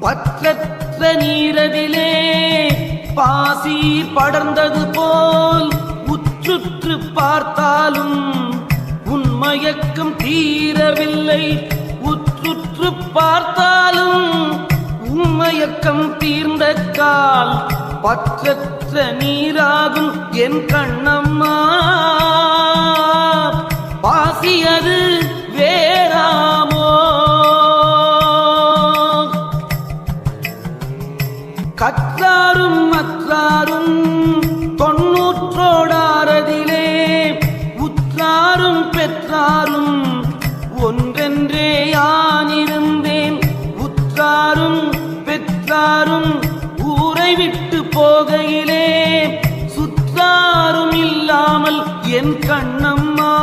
பற்றற்ற நீரவிலே பாசி படர்ந்தது போல் உற்றுற்று பார்த்தாலும் உன்மயக்கம் தீரவில்லை. உற்றுற்று பார்த்தாலும் உண்மயக்கம் தீர்ந்த கால் பற்றற்ற நீராகும் என் கண்ணம்மா. பாசி அது கற்றாரும் மற்றாரும் தொன்னூற்றோடாரதிலே உற்றாரும் பெற்றாரும் ஒன்றென்றே யானிருந்தேன். உற்றாரும் பெற்றாரும் ஊரை விட்டு போகையிலே சுற்றாரும் இல்லாமல் என் கண்ணம்மா